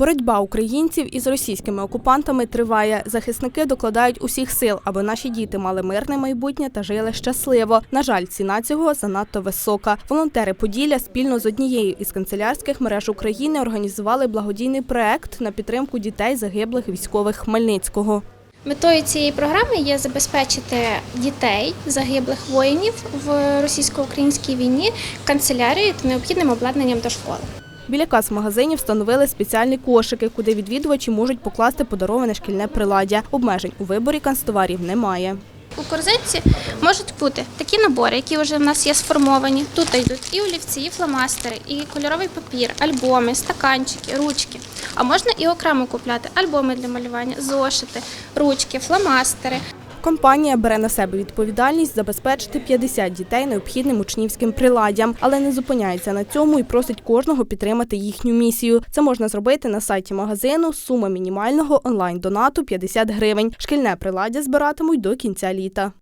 Боротьба українців із російськими окупантами триває. Захисники докладають усіх сил, аби наші діти мали мирне майбутнє та жили щасливо. На жаль, ціна цього занадто висока. Волонтери Поділля спільно з однією із канцелярських мереж України організували благодійний проект на підтримку дітей загиблих військових Хмельницького. Метою цієї програми є забезпечити дітей загиблих воїнів в російсько-українській війні канцелярією та необхідним обладнанням до школи. Біля кас магазинів встановили спеціальні кошики, куди відвідувачі можуть покласти подароване шкільне приладдя. Обмежень у виборі канцтоварів немає. У корзинці можуть бути такі набори, які вже в нас є сформовані. Тут йдуть і олівці, і фломастери, і кольоровий папір, альбоми, стаканчики, ручки. А можна і окремо купляти альбоми для малювання, зошити, ручки, фломастери. Компанія бере на себе відповідальність забезпечити 50 дітей необхідним учнівським приладдям, але не зупиняється на цьому і просить кожного підтримати їхню місію. Це можна зробити на сайті магазину. Сума мінімального онлайн-донату 50 гривень. Шкільне приладдя збиратимуть до кінця літа.